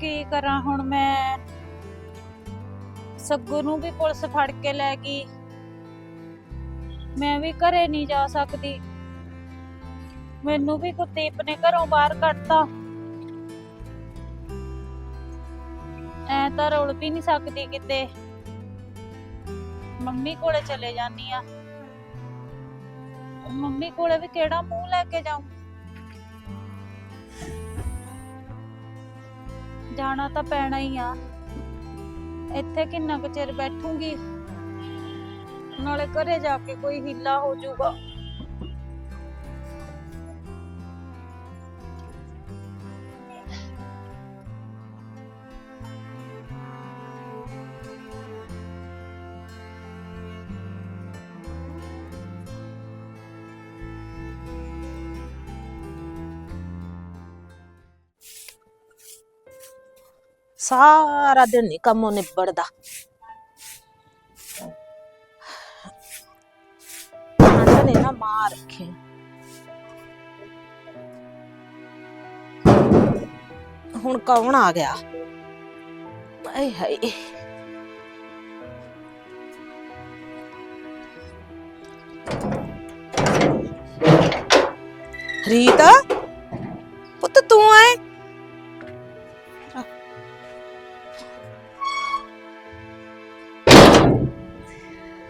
ਕੀ ਕਰਾਂ ਹੁਣ ਮੈਂ? ਸੱਗੂ ਨੂੰ ਵੀ ਪੁਲਿਸ ਫੜ ਕੇ ਲੈ ਗਈ। ਮੈਂ ਵੀ ਘਰੇ ਨਹੀਂ ਜਾ ਸਕਦੀ। ਮੈਨੂੰ ਵੀ ਕੁਲਦੀਪ ਨੇ ਘਰੋਂ ਬਾਹਰ ਕੱਢਤਾ। ਐ ਤਾਂ ਰੁਲ ਵੀ ਨਹੀਂ ਸਕਦੀ ਕਿਤੇ। ਮੰਮੀ ਕੋਲੇ ਚਲੇ ਜਾਨੀ ਆ। ਮੰਮੀ ਕੋਲੇ ਵੀ ਕਿਹੜਾ ਮੂੰਹ ਲੈ ਕੇ ਜਾਉਂ ਜਾਣਾ ਤਾਂ ਪੈਣਾ ਹੀ ਆ। ਇੱਥੇ ਕਿੰਨਾ ਕੁ ਚਿਰ ਬੈਠੂੰਗੀ? ਨਾਲੇ ਘਰੇ ਜਾ ਕੇ ਕੋਈ ਹਿੱਲਾ ਹੋ ਜਾਊਗਾ। ਸਾਰਾ ਦਿਨ ਨਹੀਂ ਕੰਮ ਨਿਬੜਦਾ ਅੰਦਰ ਨੇ ਨਾ ਮਾਰ ਰੱਖੇ ਹੁਣ ਕੌਣ ਆ ਗਿਆ ਆਏ ਹਾਏ ਰੀਤਾ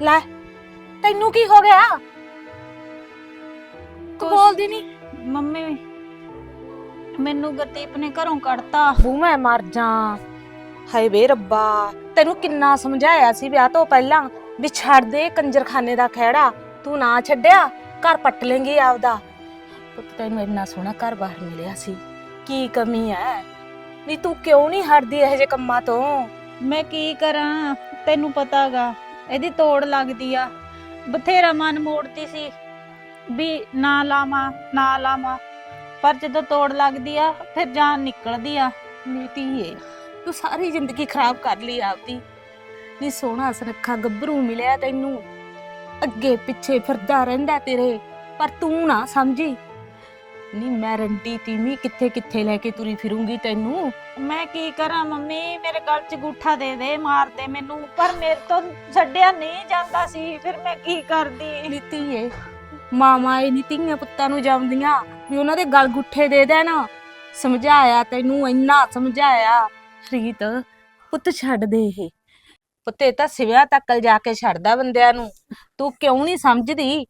ਲੈ ਤੈਨੂੰ ਕੀ ਹੋ ਗਿਆ? ਤੂੰ ਕੁਛ- ਬੋਲਦੀ ਨਹੀਂ ਮੰਮੀ ਮੈਨੂੰ ਗੁਰਦੀਪ ਨੇ ਘਰੋਂ ਕੱਢਤਾ। ਬੂ ਮੈਂ ਮਰ ਜਾ। ਹਾਏ ਵੇ ਰੱਬਾ ਤੈਨੂੰ ਕਿੰਨਾ ਸਮਝਾਇਆ ਸੀ ਵਿਆਹ ਤੋਂ ਪਹਿਲਾਂ ਵੀ ਛੱਡ ਦੇ ਕੰਜਰਖਾਨੇ ਦਾ ਖਹਿੜਾ। ਤੂੰ ਨਾ ਛੱਡਿਆ ਘਰ ਪੱਟ ਲੇਂਗੀ ਆਪਦਾ। ਪੁੱਤ ਤੈਨੂੰ ਇੰਨਾ ਸੋਹਣਾ ਘਰ ਬਾਹਰ ਮਿਲਿਆ ਸੀ। ਕੀ ਕਮੀ ਹੈ ਨਹੀਂ ਤੂੰ ਕਿਉਂ ਨਹੀਂ ਹਟਦੀ ਇਹੋ ਜਿਹੇ ਕੰਮਾਂ ਤੋਂ? ਮੈਂ ਕੀ ਕਰਾਂ? ਤੈਨੂੰ ਪਤਾਗਾ ਇਹਦੀ ਤੋੜ ਲੱਗਦੀ ਆ। ਬਥੇਰਾ ਮਨ ਮੋੜਦੀ ਸੀ ਵੀ ਨਾ ਲਾਵਾਂ ਨਾ ਲਾਵਾਂ। ਪਰ ਜਦੋਂ ਤੋੜ ਲੱਗਦੀ ਆ, ਫਿਰ ਜਾਨ ਨਿਕਲਦੀ ਆ, ਮੇਰੀ ਧੀਏ ਤੂੰ ਸਾਰੀ ਜ਼ਿੰਦਗੀ ਖਰਾਬ ਕਰ ਲਈ ਆਪਦੀ। ਨੀ ਸੋਹਣਾ ਸੁਨੱਖਾ ਗੱਭਰੂ ਮਿਲਿਆ ਤੈਨੂੰ। ਅੱਗੇ ਪਿੱਛੇ ਫਿਰਦਾ ਰਹਿੰਦਾ ਤੇਰੇ। ਪਰ ਤੂੰ ਨਾ ਸਮਝੀ। ਨੀ ਮੈਂ ਰੰਟੀ ਤੀਮੀ ਕਿੱਥੇ ਕਿੱਥੇ ਲੈ ਕੇ ਤੁਰੀ ਫਿਰੂੰਗੀ ਤੈਨੂੰ? ਮੈਂ ਕੀ ਕਰਾਂ ਮੰਮੀ? ਮੇਰੇ ਗਲ 'ਚ ਗੂਠਾ ਦੇ ਦੇ ਮਾਰ ਦੇ ਮੈਨੂੰ। ਪਰ ਮੇਰੇ ਤੋਂ ਛੱਡਿਆ ਨਹੀਂ ਜਾਂਦਾ ਸੀ ਫਿਰ ਮੈਂ ਕੀ ਕਰਦੀ? ਨੀ ਧੀਏ ਮਾਮਾ ਇਹ ਨੀ ਧੀਆਂ ਪੁੱਤਾਂ ਨੂੰ ਜਾਂਦੀਆਂ ਵੀ ਉਹਨਾਂ ਦੇ ਗਲ ਗੁੱਠੇ ਦੇ ਦੇਣ। ਸਮਝਾਇਆ ਤੈਨੂੰ ਇੰਨਾ ਸਮਝਾਇਆ। ਰੀਤ ਪੁੱਤ ਛੱਡ ਦੇ ਇਹ। ਪੁੱਤੇ ਤਾਂ ਸਿਵਿਆਂ ਤੱਕਲ ਜਾ ਕੇ ਛੱਡਦਾ ਬੰਦਿਆਂ ਨੂੰ। ਤੂੰ ਕਿਉਂ ਨਹੀਂ ਸਮਝਦੀ?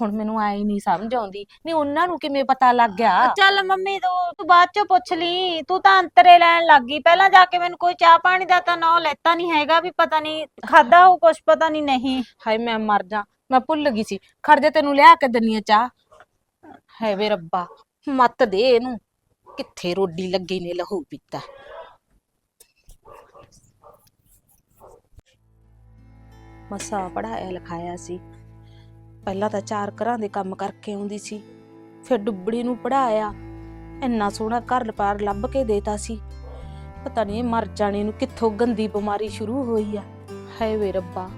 ਹੁਣ ਮੈਨੂੰ ਆਈ ਨਹੀਂ ਸਮਝ ਆਉਂਦੀ। ਨਹੀਂ ਉਹਨਾਂ ਨੂੰ ਕਿਵੇਂ ਪਤਾ ਲੱਗ ਗਿਆ? ਚੱਲ ਮੰਮੀ ਤੂੰ ਤੂੰ ਬਾਅਦ 'ਚ ਪੁੱਛ ਲਈ। ਤੂੰ ਤਾਂ ਅੰਤਰੇ ਲੈਣ ਲੱਗ ਗਈ। ਪਹਿਲਾਂ ਜਾ ਕੇ ਮੈਨੂੰ ਕੋਈ ਚਾਹ ਪਾਣੀ ਦਾ ਤਾਂ ਨਾਂ ਲੈਤਾ ਨਹੀਂ ਹੈਗਾ ਵੀ ਪਤਾ ਨਹੀਂ ਖਾਦਾ ਹੋ ਕੁਛ ਪਤਾ ਨਹੀਂ ਨਹੀਂ। ਹਾਏ ਮੈਂ ਮਰ ਜਾ। ਮੈਂ ਭੁੱਲ ਗਈ ਸੀ। ਖੜ ਜਾ ਤੈਨੂੰ ਲਿਆ ਕੇ ਦਿੰਨੀ ਆ ਚਾਹ। ਹੈ ਵੇ ਰੱਬਾ ਮੱਤ ਦੇ ਇਹਨੂੰ। ਕਿੱਥੇ ਰੋਡੀ ਲੱਗੀ ਨੇ ਲਹੂ ਪੀਤਾ। ਮਸਾ ਪੜਾਇਆ ਲਿਖਾਇਆ ਸੀ। ਪਹਿਲਾਂ ਤਾਂ ਚਾਰ ਘਰਾਂ ਦੇ ਕੰਮ ਕਰਕੇ ਆਉਂਦੀ ਸੀ। ਫਿਰ ਡੁੱਬੜੀ ਨੂੰ ਪੜਾਇਆ ਇੰਨਾ ਸੋਹਣਾ ਘਰ ਪਾਰ ਲੱਭ ਕੇ ਦੇਤਾ ਸੀ। ਪਤਾ ਨਹੀਂ ਮਰ ਜਾਣੇ ਨੂੰ ਕਿੱਥੋਂ ਗੰਦੀ ਬਿਮਾਰੀ ਸ਼ੁਰੂ ਹੋਈ ਆ। ਹਾਏ ਵੇ ਰੱਬਾ,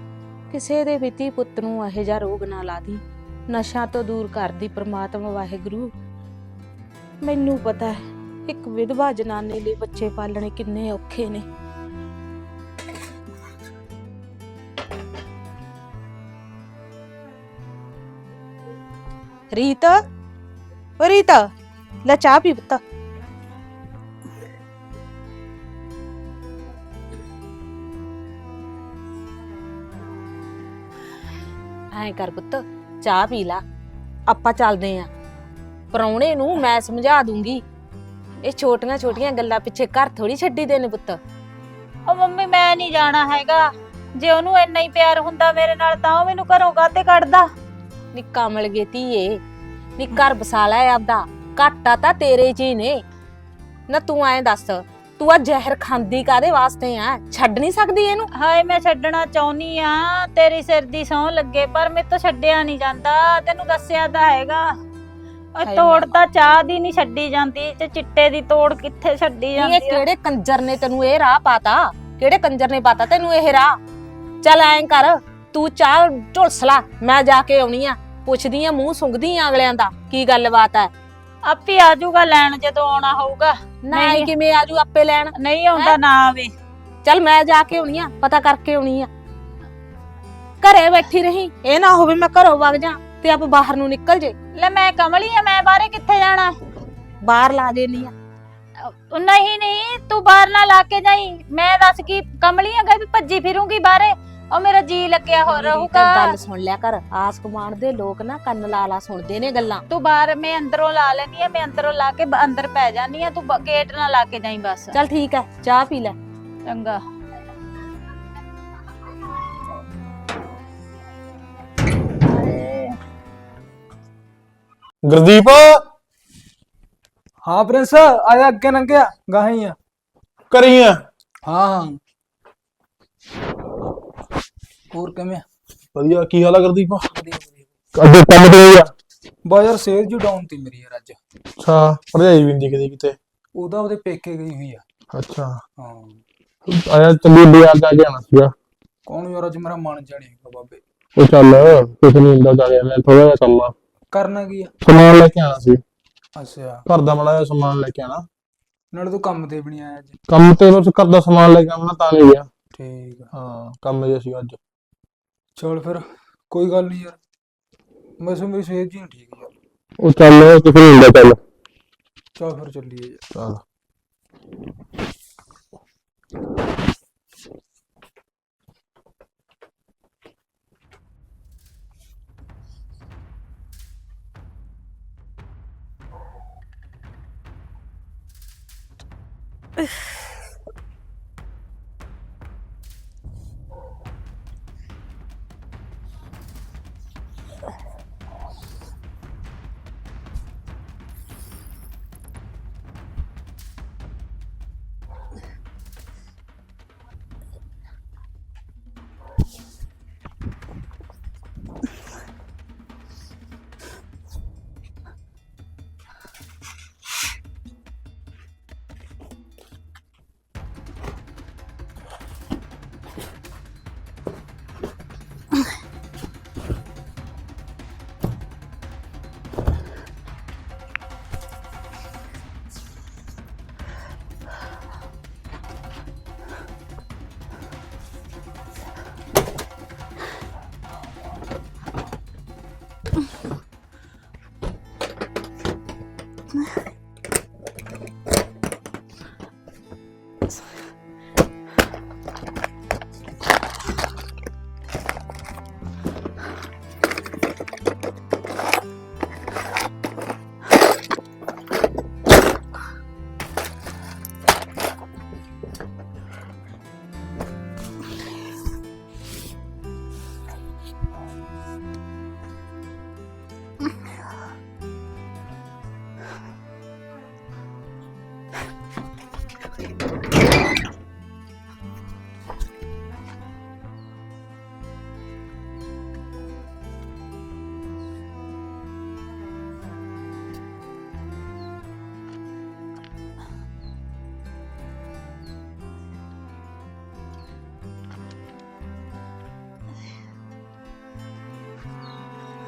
ਕਿਸੇ ਦੇ ਵੀ ਧੀ ਪੁੱਤ ਨੂੰ ਇਹੋ ਜਿਹਾ ਰੋਗ ਨਾ ਲਾ ਦੀ। ਨਸ਼ਾ ਤੋਂ ਦੂਰ ਕਰਦੀ ਪ੍ਰਮਾਤਮਾ ਵਾਹਿਗੁਰੂ। ਮੈਨੂੰ ਪਤਾ ਹੈ, ਇੱਕ ਵਿਧਵਾ ਜਨਾਨੀ ਲਈ ਬੱਚੇ ਪਾਲਣੇ ਕਿੰਨੇ ਔਖੇ ਨੇ। ਰੀਤ ਓ ਰੀਤ ਲੈ ਚਾਹ ਪੀ ਪੁੱਤ। ਐਂ ਕਰ ਪੁੱਤ ਚਾਹ ਪੀ ਲਾ ਆਪਾਂ ਚੱਲਦੇ ਆਂ। ਪਰੌਣੇ ਨੂੰ ਮੈਂ ਸਮਝਾ ਦੂੰਗੀ। ਇਹ ਛੋਟੀਆਂ ਛੋਟੀਆਂ ਗੱਲਾਂ ਪਿੱਛੇ ਘਰ ਥੋੜੀ ਛੱਡੀ ਦੇ ਨੇ ਪੁੱਤ। ਉਹ ਮੰਮੀ ਮੈਂ ਨਹੀਂ ਜਾਣਾ ਹੈਗਾ। ਜੇ ਉਹਨੂੰ ਇੰਨਾ ਹੀ ਪਿਆਰ ਹੁੰਦਾ ਮੇਰੇ ਨਾਲ ਤਾਂ ਉਹ ਮੈਨੂੰ ਘਰੋਂ ਕਾਤੇ ਕੱਢਦਾ? ਨੀ ਕਮਲ ਗੇ ਧੀਏ ਨੀ ਘਰ ਬਸਾ ਲੈ ਆਪਦਾ ਘਾਟਾ ਤਾਂ ਤੇਰੇ 'ਚ ਹੀ ਨੇ। ਨਾ ਤੂੰ ਐਂ ਦੱਸ ਤੂੰ ਆ ਜ਼ਹਿਰ ਖਾਂਦੀ ਕਾਦੇ ਵਾਸਤੇ ਆ ਛੱਡ ਨਹੀਂ ਸਕਦੀ ਇਹਨੂੰ? ਹਾਏ ਮੈਂ ਛੱਡਣਾ ਚਾਹੁੰਨੀ ਆ ਤੇਰੀ ਸਿਰ ਦੀ ਸਹੁੰ ਲੱਗੇ ਪਰ ਮੇਰੇ ਤੋਂ ਛੱਡਿਆ ਨਹੀਂ ਜਾਂਦਾ ਤੈਨੂੰ ਦੱਸਿਆ ਤਾਂ ਹੈਗਾ। ਉਹ ਹਾਏ ਤੋੜ ਮੈਂ- ਤਾਂ ਚਾਹ ਦੀ ਨਹੀਂ ਛੱਡੀ ਜਾਂਦੀ ਤੇ ਚਿੱਟੇ ਦੀ ਤੋੜ ਕਿੱਥੇ ਛੱਡੀ ਨੀ ਇਹ ਜਾਂਦੀ ਆ? ਕਿਹੜੇ ਕੰਜਰ ਨੇ ਤੈਨੂੰ ਇਹ ਰਾਹ ਪਾਤਾ? ਕਿਹੜੇ ਕੰਜਰ ਨੇ ਪਾਤਾ ਤੈਨੂੰ ਇਹ ਰਾਹ? ਚੱਲ ਐਂ ਕਰ ਤੂੰ ਚਾਹ ਢੁਲਸਲਾ ਮੈਂ ਜਾ ਕੇ ਆਉਣੀ ਆ। ਪੁੱਛਦੀ ਆ ਮੂੰਹ ਸੁੰਘਦੀ ਆ ਅਗਲਿਆਂ ਦਾ ਕੀ ਗੱਲਬਾਤ ਹੈ? ਆਪੇ ਆ ਜਾਊਗਾ ਲੈਣ ਜਦੋਂ ਆਉਣਾ ਹੋਊਗਾ। ਨਾ ਨਹੀਂ। ਕਿਵੇਂ ਆਜੂ ਆਪੇ ਲੈਣ? ਨਹੀਂ ਆਉਂਦਾ? ਨਾ ਆਵੇ। ਚੱਲ ਮੈਂ ਜਾ ਕੇ ਆਉਣੀ ਆ ਪਤਾ ਕਰਕੇ ਆਉਣੀ ਆ। ਘਰੇ ਬੈਠੀ ਰਹੀ ਇਹ ਨਾ ਹੋਵੇ ਮੈਂ ਘਰੋਂ ਵਗ ਜਾ ਤੇ ਆਪ ਬਾਹਰ ਨੂੰ ਨਿਕਲ ਜੇ। ਲੈ ਮੈਂ ਕਮਲੀ ਆ ਮੈਂ ਬਾਹਰੇ ਕਿੱਥੇ ਜਾਣਾ? ਬਾਹਰ ਲਾ ਦੇਣੀ ਆ। ਅਹ ਨਹੀਂ ਨਹੀਂ ਤੂੰ ਬਾਹਰ ਨਾ ਲਾ ਕੇ ਜਾਈ। ਮੈਂ ਦੱਸ ਕੀ ਕਮਲੀ ਆ ਗਈ ਵੀ ਭੱਜੀ ਫਿਰੂੰਗੀ ਬਾਹਰੇ? ਉਹ ਮੇਰਾ ਜੀ ਲੱਗਿਆ ਹੋ ਮੇਰੀ ਤਾਂ ਰਹੂਗਾ ਗੱਲ ਸੁਣ ਲਿਆ ਕਰ ਆਸ ਕਮਾਨ ਦੇ ਲੋਕ ਨਾ ਕੰਨ ਲਾ ਲਾ ਸੁਣਦੇ ਨੇ ਗੱਲਾਂ। ਤੂੰ ਬਾਹਰ ਮੈਂ ਅੰਦਰੋਂ ਲਾ ਲੈਣੀ ਆ ਮੈਂ ਅੰਦਰੋਂ ਲਾ ਕੇ ਬ- ਅੰਦਰ ਪੈ ਜਾਨੀ ਆ ਤੂੰ ਬ- ਗੇਟ ਨਾ ਲਾ ਕੇ ਜਾਈ ਬਸ। ਚੱਲ ਠੀਕ ਹੈ ਚਾਹ ਪੀ ਲੈ। ਚੰਗਾ। ਗੁਰਦੀਪ! ਹਾਂ ਪ੍ਰਿੰਸ ਆਇਆ ਅੱਗੇ ਲੰਘਿਆ ਗਾਹਾਂ ਹੀ ਆ। ਕਰੀ ਆ? ਹਾਂ ਹਾਂ। ਹੋਰ ਕਿਵੇਂ ਵਧੀਆ ਕੀ ਹਾਲ ਆ ਗੁਰਦੀਪ? ਅੱਗੇ ਕੰਮ ਤੇ ਗਿਆ ਬਾਜ਼ਾਰ ਸੇਲ ਜੂ ਡਾਊਨ ਤੀ ਮੇਰੀ ਯਾਰ ਅੱਜ। ਅੱਛਾ ਭਰਜਾਈ ਵੀ ਨਹੀਂ ਕਿਤੇ ਕਿਤੇ। ਉਹਦਾ ਉਹਦੇ ਪੇਕੇ ਗਈ ਹੋਈ ਆ। ਅੱਛਾ। ਹਾਂ। ਆਇਆ ਚੱਲੀ ਲਿਆ ਜਾ ਕੇ ਆਣਾ ਸੀਗਾ। ਕੌਣ ਯਾਰ ਅੱਜ ਮੇਰਾ ਮਨ ਜਾਣੀ ਹੈਗਾ ਬਾਬੇ। ਉਹ ਚੱਲ ਕੁਛ ਨਹੀਂ ਹੁੰਦਾ ਜਾ ਕੇ ਮੈਂ ਥੋੜਾ ਜਿਹਾ ਕੰਮ ਆ। ਕਰਨਾ ਕੀ ਆ? ਸਮਾਨ ਲੈ ਕੇ ਆਣਾ ਸੀ। ਅੱਛਾ। ਘਰ ਦਾ ਬੜਾ ਜਿਹਾ ਸਮਾਨ ਲੈ ਕੇ ਆਣਾ ਨਾਲੇ ਤੂੰ ਕੰਮ ਤੇ ਵੀ ਨਹੀਂ ਆਇਆ ਅੱਜ। ਕੰਮ ਤੇ ਬਸ ਘਰ ਦਾ ਸਮਾਨ ਲੈ ਕੇ ਆਉਣਾ ਤਾਂ ਨਹੀਂ ਗਿਆ ਠੀਕ ਆ। ਹਾਂ ਕੰਮ ਜਿਹਾ ਸੀ ਅੱਜ। ਚਲ ਫਿਰ ਕੋਈ ਗੱਲ ਨਹੀਂ ਯਾਰ ਮੈਂ ਸੋ ਮੇਰੀ ਸਿਹਤ ਜੀ ਨਹੀਂ ਠੀਕ ਯਾਰ ਉਹ ਚੱਲ ਕੁਛ ਨਹੀਂ ਹੁੰਦਾ ਚੱਲ ਚਲ ਫਿਰ ਚੱਲੀਏ ਯਾਰ ਚੱਲ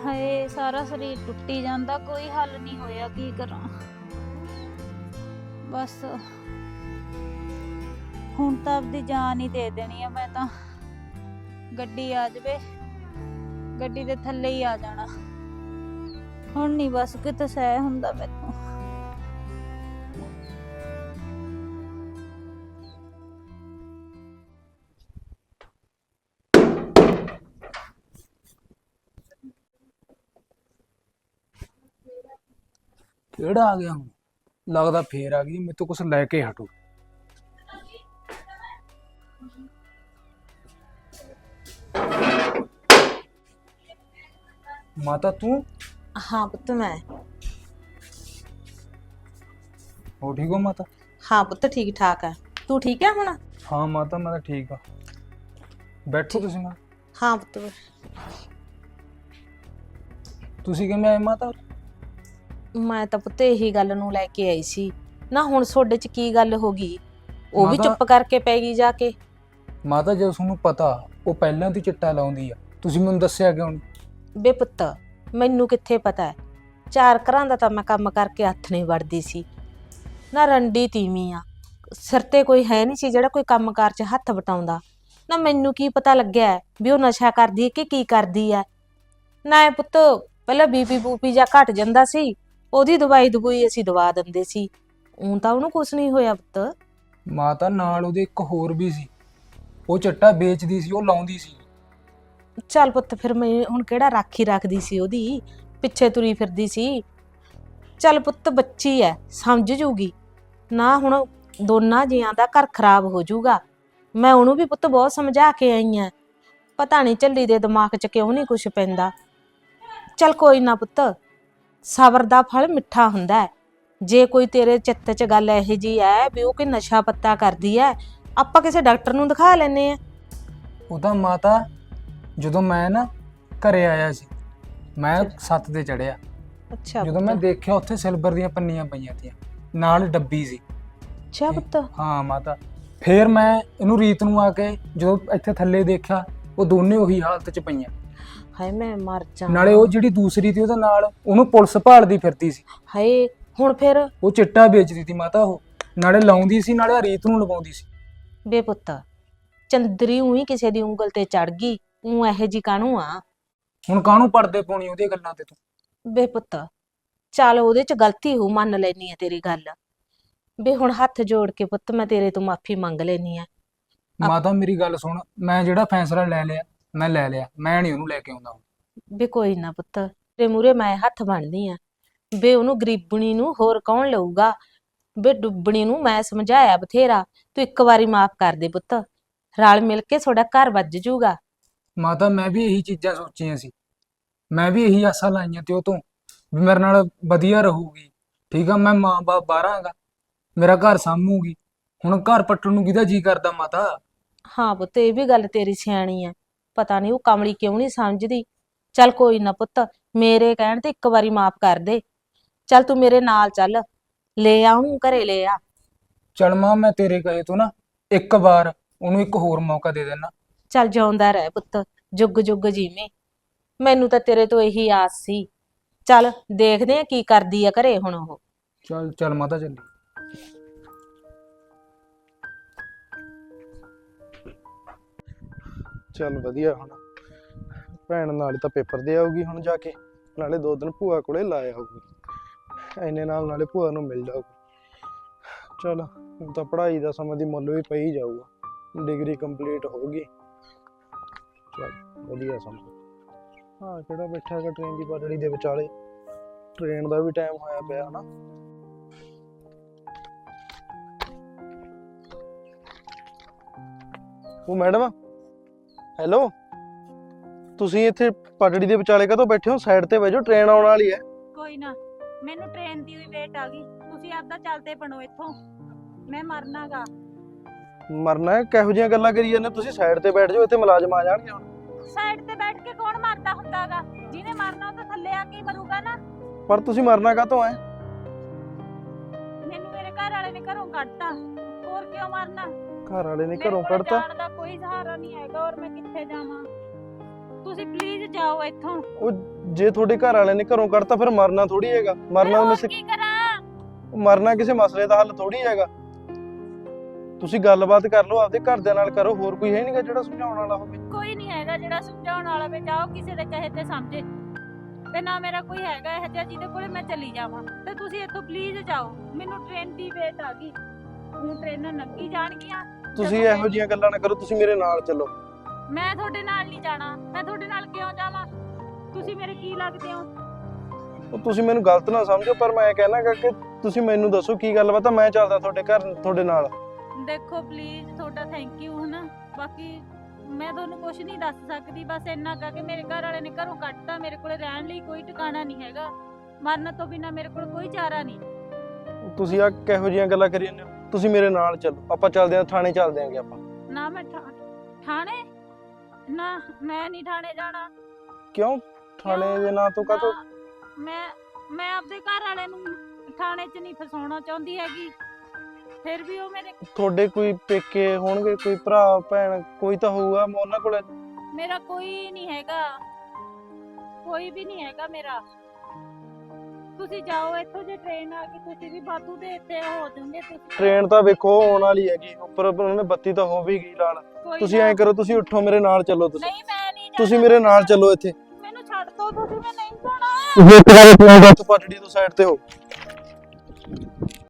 ਹਾਏ, ਸਾਰਾ ਸਰੀਰ ਟੁੱਟੀ ਜਾਂਦਾ, ਕੋਈ ਹੱਲ ਨਹੀਂ ਹੋਇਆ, ਕੀ ਕਰਾਂ? ਬਸ। ਹੁਣ ਤਾਂ ਆਪਦੀ ਜਾਨ ਹੀ ਦੇ ਦੇਣੀ ਆ, ਮੈਂ ਤਾਂ। ਗੱਡੀ ਆ ਜਾਵੇ। ਗੱਡੀ ਦੇ ਥੱਲੇ ਹੀ ਆ ਜਾਣਾ। ਹੁਣ ਨਹੀਂ ਬਸ ਕਿਤੇ ਸਹਿ ਹੁੰਦਾ ਮੈਂ ਕਿਹੜਾ ਆ ਗਿਆ? ਹੁਣ ਲੱਗਦਾ ਫੇਰ ਆ ਗਈ ਮੇਰੇ ਤੋਂ ਕੁਝ ਲੈ ਕੇ ਹਟੋ। ਮਾਤਾ ਤੂੰ? ਹਾਂ ਪੁੱਤ ਮੈਂ। ਹੋ ਠੀਕ ਹੋ ਮਾਤਾ? ਹਾਂ ਪੁੱਤ ਠੀਕ ਠਾਕ ਹੈ ਤੂੰ ਠੀਕ ਹੈ ਹੁਣ? ਹਾਂ ਮਾਤਾ ਮੈਂ ਤਾਂ ਠੀਕ ਆ। ਬੈਠੋ ਤੁਸੀਂ ਨਾ। ਹਾਂ ਪੁੱਤ ਤੁਸੀਂ ਕਿਵੇਂ ਆਏ ਮਾਤਾ? ਮੈਂ ਤਾਂ ਪੁੱਤ ਇਹੀ ਗੱਲ ਨੂੰ ਲੈ ਕੇ ਆਈ ਸੀ। ਨਾ ਹੁਣ ਤੁਹਾਡੇ ਚ ਕੀ ਗੱਲ ਹੋ ਗਈ? ਉਹ ਵੀ ਮਾਤਾ- ਚੁੱਪ ਕਰਕੇ ਪੈ ਗਈ ਜਾ ਕੇ। ਮਾਤਾ ਜਦੋਂ ਤੁਹਾਨੂੰ ਪਤਾ ਉਹ ਪਹਿਲਾਂ ਹੀ ਚਿੱਟਾ ਲਾਉਂਦੀ ਆ। ਤੁਸੀਂ ਮੈਨੂੰ ਦੱਸਿਆ ਕਿਉਂ ਨਹੀਂ ਬੇ ਪੁੱਤ ਮੈਨੂੰ ਕਿੱਥੇ ਪਤਾ ਹੈ? ਚਾਰ ਘਰਾਂ ਦਾ ਤਾਂ ਮੈਂ ਕੰਮ ਕਰਕੇ ਹੱਥ ਨਹੀਂ ਵੜਦੀ ਸੀ। ਨਾ ਰੰਡੀ ਤੀਵੀਂ ਆ। ਸਿਰ ਤੇ ਕੋਈ ਹੈ ਨਹੀਂ ਸੀ ਜਿਹੜਾ ਕੋਈ ਕੰਮਕਾਰ 'ਚ ਹੱਥ ਵਟਾਉਂਦਾ। ਨਾ ਮੈਨੂੰ ਕੀ ਪਤਾ ਲੱਗਿਆ ਹੈ ਵੀ ਉਹ ਨਸ਼ਾ ਕਰਦੀ ਹੈ ਕਿ ਕੀ ਕਰਦੀ ਹੈ। ਨਾ ਇਹ ਪੁੱਤ ਪਹਿਲਾਂ ਬੀਪੀ ਬੂਪੀ ਜਾਂ ਘਟ ਜਾਂਦਾ ਸੀ। ਉਹਦੀ ਦਵਾਈ ਦਵਾਈ ਅਸੀਂ ਦਵਾ ਦਿੰਦੇ ਸੀ। ਉਂ ਤਾਂ ਉਹਨੂੰ ਕੁਝ ਨਹੀਂ ਹੋਇਆ ਪੁੱਤ। ਮਾਤਾ ਨਾਲ ਉਹਦੇ ਇੱਕ ਹੋਰ ਵੀ ਸੀ। ਉਹ ਚੱਟਾ ਵੇਚਦੀ ਸੀ ਉਹ ਲਾਉਂਦੀ ਸੀ। ਚੱਲ ਪੁੱਤ ਫਿਰ ਮੈਂ ਹੁਣ ਕਿਹੜਾ ਰਾਖੀ ਰੱਖਦੀ ਸੀ ਉਹਦੀ? ਪਿੱਛੇ ਤੁਰੀ ਫਿਰਦੀ ਸੀ। ਚੱਲ ਪੁੱਤ ਬੱਚੀ ਐ ਸਮਝ ਜੂਗੀ। ਨਾ ਹੁਣ ਦੋਨਾਂ ਜੀਆਂ ਦਾ ਘਰ ਖਰਾਬ ਹੋ ਜਾਊਗਾ ਮੈਂ ਉਹਨੂੰ ਵੀ ਪੁੱਤ ਬਹੁਤ ਸਮਝਾ ਕੇ ਆਈ ਆ। ਪਤਾ ਨਹੀਂ ਝੱਲੀ ਦੇ ਦਿਮਾਗ 'ਚ ਕਿਉਂ ਨਹੀਂ ਕੁਝ ਪੈਂਦਾ। ਚੱਲ ਕੋਈ ਨਾ ਪੁੱਤ। ਸਬਰ ਦਾ ਫਲ ਮਿੱਠਾ ਹੁੰਦਾ ਹੈ। ਜੇ ਕੋਈ ਤੇਰੇ ਚਿੱਤ 'ਚ ਗੱਲ ਇਹੋ ਜੀ ਐ ਵੀ ਉਹ ਕਿ ਨਸ਼ਾ ਪੱਤਾ ਕਰਦੀ ਐ ਆਪਾਂ ਕਿਸੇ ਡਾਕਟਰ ਨੂੰ ਦਿਖਾ ਲੈਨੇ ਆ ਉਹ ਤਾਂ ਮਾਤਾ ਜਦੋਂ ਮੈਂ ਨਾ ਘਰੇ ਆਇਆ ਸੀ ਮੈਂ ਸੱਤ ਤੇ ਚੜਿਆ ਅੱਛਾ ਜਦੋਂ ਮੈਂ। ਦੇਖਿਆ ਉੱਥੇ ਸਿਲਵਰ ਦੀਆਂ ਪੰਨੀਆਂ ਪਈਆਂ ਤੀਆਂ ਨਾਲ ਡੱਬੀ ਸੀ। ਅੱਛਾ ਪੁੱਤ। ਹਾਂ ਮਾਤਾ ਫੇਰ ਮੈਂ ਇਹਨੂੰ ਰੀਤ ਨੂੰ ਆ ਕੇ ਜਦੋਂ ਇੱਥੇ ਥੱਲੇ ਦੇਖਿਆ ਉਹ ਦੋਨੇ ਉਹੀ ਹਾਲਤ 'ਚ ਪਈਆਂ। ਹਾਏ ਮੈਂ ਮਰ ਜਾ ਨਾਲੇ ਉਹ ਜਿਹੜੀ ਦੂਸਰੀ ਸੀ ਉਹਦੇ ਨਾਲ ਉਹਨੂੰ ਪੁਲਿਸ ਭਾਲਦੀ ਫਿਰਦੀ ਸੀ। ਹਾਏ ਹੁਣ ਫਿਰ? ਉਹ ਚਿੱਟਾ ਵੇਚਦੀ ਸੀ ਮਾਤਾ ਉਹ। ਨਾਲੇ ਲਾਉਂਦੀ ਸੀ ਨਾਲੇ ਰੀਤ ਨੂੰ ਲਵਾਉਂਦੀ ਸੀ। ਬੇਪੁੱਤ ਚੰਦਰੀ ਉਹੀ ਕਿਸੇ ਦੀ ਉਂਗਲ ਤੇ ਚੜ ਗਈ ਉਹ ਇਹੋ ਜੀ ਕਾਹਨੂੰ ਆ? ਹੁਣ ਕਾਹਨੂੰ ਪੜਦੇ ਪਾਉਣੀ ਉਹਦੀਆਂ ਗੱਲਾਂ ਤੇ ਤੂੰ? ਬੇਪੁੱਤ ਚੱਲ ਉਹਦੇ ਚ ਗਲਤੀ ਹੋ ਮੰਨ ਲੈਨੀ ਆ ਤੇਰੀ ਗੱਲ। ਬੇ ਹੁਣ ਹੱਥ ਜੋੜ ਕੇ ਪੁੱਤ ਮੈਂ ਤੇਰੇ ਤੋਂ ਮਾਫੀ ਮੰਗ ਲੈਨੀ ਆ। ਮਾਤਾ ਮੇਰੀ ਗੱਲ ਸੁਣ ਮੈਂ ਜਿਹੜਾ ਫੈਸਲਾ ਲੈ ਲਿਆ ਮੈਂ ਲੈ ਲਿਆ ਮੈਂ ਨਹੀਂ ਉਹਨੂੰ ਲੈ ਕੇ ਆਉਂਦਾ। ਬੇ ਕੋਈ ਨਾ ਪੁੱਤ ਤੇਰੇ ਮੂਰੇ ਮੈਂ ਹੱਥ ਬਣਦੀ ਆ। ਬੇ ਉਹਨੂੰ ਗਰੀਬਣੀ ਨੂੰ ਹੋਰ ਕੌਣ ਲਊਗਾ? ਬੇ ਡੁੱਬਣੀ ਨੂੰ ਮੈਂ ਸਮਝਾਇਆ ਬਥੇਰਾ ਤੂੰ ਇੱਕ ਵਾਰੀ ਮਾਫ ਕਰ ਦੇ ਪੁੱਤ। ਰਲ ਮਿਲ ਕੇ ਤੁਹਾਡਾ ਘਰ ਵੱਜ ਜਾਊਗਾ ਮਾਤਾ ਮੈਂ ਵੀ ਇਹੀ ਚੀਜ਼ਾਂ ਸੋਚੀਆਂ ਸੀ। ਮੈਂ ਵੀ ਇਹੀ ਆਸਾਂ ਲਾਈਆਂ ਤੇ ਉਹ ਤੋਂ ਵੀ ਮੇਰੇ ਨਾਲ ਵਧੀਆ ਰਹੂਗੀ। ਠੀਕ ਆ ਮੈਂ ਮਾਂ-ਬਾਪ ਬਾਹਰਾਂਗਾ ਮੇਰਾ ਘਰ ਸਾਂਭੂਗੀ। ਹੁਣ ਘਰ ਪੱਟਣ ਨੂੰ ਕਿਹਦਾ ਜੀ ਕਰਦਾ ਮਾਤਾ? ਹਾਂ ਪੁੱਤ ਇਹ ਵੀ ਗੱਲ ਤੇਰੀ ਸਿਆਣੀ ਆ। ਪਤਾ ਨਹੀਂ ਉਹ ਕਮਲੀ ਕਿਉਂ ਨਹੀਂ ਸਮਝਦੀ। ਚੱਲ ਕੋਈ ਨਾ ਪੁੱਤ ਮੇਰੇ ਕਹਿਣ ਤੇ ਇੱਕ ਵਾਰੀ ਮਾਫ ਕਰ ਦੇ। ਚੱਲ ਤੂੰ ਮੇਰੇ ਨਾਲ ਚੱਲ ਲੈ ਆ ਉਹਨੂੰ ਘਰੇ ਲੈ ਆ। ਚਲ ਮਾਂ ਮੈਂ ਤੇਰੇ ਕਹੇ ਤੋਂ ਨਾ ਇੱਕ ਵਾਰ ਉਹਨੂੰ ਇੱਕ ਹੋਰ ਮੌਕਾ ਦੇ ਦੇਣਾ ਚੱਲ ਜਿਉਂਦਾ ਰਹਿ ਪੁੱਤ ਜੁਗ ਜੁਗ ਜੀਵੇਂ। ਮੈਨੂੰ ਤਾਂ ਤੇਰੇ ਤੋਂ ਇਹੀ ਆਸ ਸੀ। ਚੱਲ ਦੇਖਦੇ ਆ ਕੀ ਕਰਦੀ ਆ ਘਰੇ ਹੁਣ ਉਹ। ਚਲ ਚਲ ਮਾਤਾ ਚੱਲੀ ਚੱਲ ਵਧੀਆ ਹੁਣ। ਭੈਣ ਨਾਲੇ ਤਾਂ ਪੇਪਰ ਦੇ ਆਊਗੀ ਹੁਣ ਜਾ ਕੇ, ਨਾਲੇ ਦੋ ਦਿਨ ਭੂਆ ਕੋਲੇ ਲਾਇਆ ਆਊਗੀ ਐਨੇ ਨਾਲ ਨਾਲੇ ਭੂਆ ਨੂੰ ਮਿਲ ਜਾਊਗੀ। ਚਲ ਤਾਂ ਪੜ੍ਹਾਈ ਦਾ ਸਮਾਂ ਦੀ ਮੁੱਲ ਵੀ ਪਈ ਜਾਊਗਾ। ਡਿਗਰੀ ਕੰਪਲੀਟ ਹੋਊਗੀ ਚਲ, ਵਧੀਆ ਸਮਾਂ। ਹਾਂ, ਕਿਹੜਾ ਬੈਠਾ ਹੈਗਾ ਟ੍ਰੇਨ ਦੀ ਪਟੜੀ ਦੇ ਵਿਚਾਲੇ। ਟ੍ਰੇਨ ਦਾ ਵੀ ਟਾਈਮ ਹੋਇਆ ਪਿਆ ਹਨਾ। ਉਹ ਮੈਡਮ ਹੈਲੋ? ਤੁਸੀਂ ਇੱਥੇ ਪਟੜੀ ਦੇ ਵਿਚਾਲੇ ਕਾਹਤੋਂ ਬੈਠੇ ਹੋ? ਸਾਈਡ ਤੇ ਬੈਜੋ ਟ੍ਰੇਨ ਆਉਣ ਵਾਲੀ ਹੈ। ਕੋਈ ਨਾ ਮੈਨੂੰ ਟ੍ਰੇਨ ਦੀ ਵੀ ਵੇਟ ਆ ਗਈ। ਤੁਸੀਂ ਆਪਦਾ ਚੱਲਦੇ ਬਣੋ ਇੱਥੋਂ। ਮੈਂ ਮਰਨਾਗਾ ਮਰਨਾ ਹੈ? ਕਿਹੋ ਜਿਹੀਆਂ ਗੱਲਾਂ ਕਰੀ ਜਾਂਦੇ ਹੋ? ਤੁਸੀਂ ਸਾਈਡ ਤੇ ਬੈਠ ਜਾਓ ਇੱਥੇ ਮੁਲਾਜ਼ਮ ਆ ਜਾਣਗੇ ਹੁਣ। ਸਾਈਡ ਤੇ ਬੈਠ ਕੇ ਕੌਣ ਮਰਦਾ ਹੁੰਦਾਗਾ ਜਿਹਨੇ ਮਰਨਾ ਉਹ ਤਾਂ ਥੱਲੇ ਆ ਕੇ ਹੀ ਮਰੂਗਾ ਨਾ। ਪਰ ਤੁਸੀਂ ਮਰਨਾ ਕਾਹਤੋਂ ਹੈ? ਮੈਨੂੰ ਮੇਰੇ ਘਰ ਵਾਲੇ ਨੇ ਘਰੋਂ ਕੱਢਤਾ। ਹੋਰ ਕਿਉਂ ਮਰਨਾ? ਘਰ ਵਾਲੇ ਨੇ ਮੇਰੇ ਘਰੋਂ ਕੋਲ ਕੱਢਤਾ। ਜਾਣ ਦਾ ਕੋਈ ਸਹਾਰਾ ਨਹੀਂ ਹੈਗਾ ਔਰ ਮੈਂ ਕਿੱਥੇ ਜਾਵਾਂ? ਤੁਸੀਂ ਪਲੀਜ਼ ਜਾਓ ਇੱਥੋਂ। ਉਹ ਜੇ ਤੁਹਾਡੇ ਘਰ ਵਾਲੇ ਨੇ ਘਰੋਂ ਕੱਢਤਾ ਫਿਰ ਮਰਨਾ ਥੋੜੀ ਹੈਗਾ। ਮਰਨਾ ਮੈਂ ਮਿਸ ਹੋਰ ਕੀ ਕਰਾਂ? ਮਰਨਾ ਕਿਸੇ ਮਸਲੇ ਦਾ ਹੱਲ ਥੋੜੀ ਹੈਗਾ। ਤੁਸੀਂ ਗੱਲਬਾਤ ਕਰ ਲਓ ਆਪਦੇ ਘਰਦਿਆਂ ਨਾਲ ਕਰੋ ਹੋਰ ਕੋਈ ਹੈ ਨਹੀਂਗਾ ਜਿਹੜਾ ਸਮਝਾਉਣ ਵਾਲਾ ਹੋਵੇ। ਕੋਈ ਨਹੀਂ ਹੈਗਾ ਜਿਹੜਾ ਸਮਝਾਉਣ ਵਾਲਾ ਵੇ ਜਾਓ ਕਿਸੇ ਦੇ ਕਹੇ ਤੇ ਸਮਝੇ। ਤੇ ਨਾ ਮੇਰਾ ਕੋਈ ਹੈਗਾ ਇਹ ਜਿਹਾ ਜਿਹਦੇ ਕੋਲੇ ਮੈਂ ਚਲੀ ਜਾਵਾਂ। ਤੇ ਤੁਸੀਂ ਇੱਥੋਂ ਪਲੀਜ਼ ਜਾਓ। ਮੈਨੂੰ ਟ੍ਰੇਨ ਦੀ ਵੇਟ ਆ ਗਈ। ਹੁਣ ਟ੍ਰੇਨਾਂ ਲੰਘੀ ਜਾਣਗੀਆਂ। ਤੁਸੀਂ ਇਹੋ ਜਿਹੀਆਂ ਗੱਲਾਂ ਨਾ ਕਰੋ ਤੁਸੀਂ ਮੇਰੇ ਨਾਲ ਚੱਲੋ। ਮੈਂ ਤੁਹਾਡੇ ਨਾਲ ਨਹੀਂ ਜਾਣਾ। ਮੈਂ ਤੁਹਾਡੇ ਨਾਲ ਕਿਉਂ ਜਾਵਾਂ? ਤੁਸੀਂ ਮੇਰੇ ਕੀ ਲੱਗਦੇ ਹੋ? ਉਹ ਤੁਸੀਂ ਮੈਨੂੰ ਗਲਤ ਨਾ ਸਮਝੋ ਪਰ ਮੈਂ ਕਹਿਣਾਗਾ ਕਿ ਤੁਸੀਂ ਮੈਨੂੰ ਦੱਸੋ ਕੀ ਗੱਲਬਾਤ ਆ ਮੈਂ ਚੱਲਦਾ ਤੁਹਾਡੇ ਘਰ ਤੁਹਾਡੇ ਨਾਲ। ਦੇਖੋ ਪਲੀਜ਼ ਤੁਹਾਡਾ ਥੈਂਕ ਯੂ ਹਨਾ। ਬਾਕੀ ਮੈਂ ਤੁਹਾਨੂੰ ਕੁਝ ਨਹੀਂ ਦੱਸ ਸਕਦੀ ਬਸ ਇੰਨਾ ਕਾ ਕਿ ਮੇਰੇ ਘਰ ਵਾਲੇ ਨੇ ਘਰੋਂ ਕੱਢਤਾ ਮੇਰੇ ਕੋਲੇ ਰਹਿਣ ਲਈ ਕੋਈ ਟਿਕਾਣਾ ਨਹੀਂ ਹੈਗਾ। ਮਰਨ ਤੋਂ ਬਿਨਾ ਮੇਰੇ ਕੋਲ ਕੋਈ ਚਾਰਾ ਨਹੀਂ। ਤੁਸੀਂ ਆ ਕਿਹੋ ਜਿਹੀਆਂ ਗੱਲਾਂ ਕਰੀ ਜਾਂਦੇ ਹੋ? ਤੁਸੀਂ ਮੇਰੇ ਨਾਲ ਚੱਲੋ ਆਪਾਂ ਚੱਲਦੇ ਆਂ ਥਾਣੇ ਚੱਲਦੇ ਆਂਗੇ ਆਪਾਂ। ਨਾ ਮੈਂ ਥਾਣੇ? ਨਾ ਮੈਂ ਨਹੀਂ ਥਾਣੇ ਜਾਣਾ। ਕਿਉਂ? ਥਾਣੇ? ਦੇ ਨਾਂ ਤੋਂ ਕਾਹਤੋਂ? ਨਾ, ਮੈਂ ਮੈਂ ਆਪਦੇ ਘਰ ਵਾਲੇ ਨੂੰ ਥਾਣੇ 'ਚ ਨਹੀਂ ਫਸਾਉਣਾ ਚਾਹੁੰਦੀ ਹੈਗੀ। ਫਿਰ ਵੀ ਉਹ ਮੇਰੇ ਤੁਹਾਡੇ ਕੋਈ ਪੇਕੇ ਹੋਣਗੇ ਕੋਈ ਭਰਾ ਭੈਣ ਕੋਈ ਤਾਂ ਹੋਊਗਾ ਮੈਂ ਉਹਨਾਂ ਕੋਲੇ। ਮੇਰਾ ਕੋਈ ਨਹੀਂ ਹੈਗਾ। ਕੋਈ ਵੀ ਨਹੀਂ ਹੈਗਾ ਮੇਰਾ। ਤੁਸੀਂ ਜਾਓ ਇੱਥੋਂ ਜੇ ਟ੍ਰੇਨ ਆ ਗਈ ਤੁਸੀਂ ਵੀ ਬਾਦੂ ਦੇ ਇੱਥੇ ਹੋ ਜਾਓਗੇ ਤੁਸੀਂ ਟ੍ਰੇਨ ਤਾਂ ਵੇਖੋ ਆਉਣ ਵਾਲੀ ਹੈਗੀ ਉੱਪਰ ਉਹਨਾਂ ਨੇ ਬੱਤੀ ਤਾਂ ਹੋ ਵੀ ਗਈ ਲਾਲ। ਕੋਈ ਤੁਸੀਂ ਐਂ ਕਰੋ ਤੁਸੀਂ ਉੱਠੋ ਮੇਰੇ ਨਾਲ ਚੱਲੋ ਤੁਸੀਂ। ਨਹੀਂ ਮੈਂ ਨਹੀਂ ਜਾਣਾ। ਤੁਸੀਂ ਮੇਰੇ ਨਾਲ ਚੱਲੋ ਇੱਥੇ। ਮੈਨੂੰ ਛੱਡ ਦੋ ਤੁਸੀਂ ਮੈਂ ਨਹੀਂ ਜਾਣਾ। ਤੁਸੀਂ ਇੱਕ ਵਾਰ ਫੋਨ ਪਟੜੀ ਤੋਂ ਸਾਈਡ ਤੇ ਹੋ।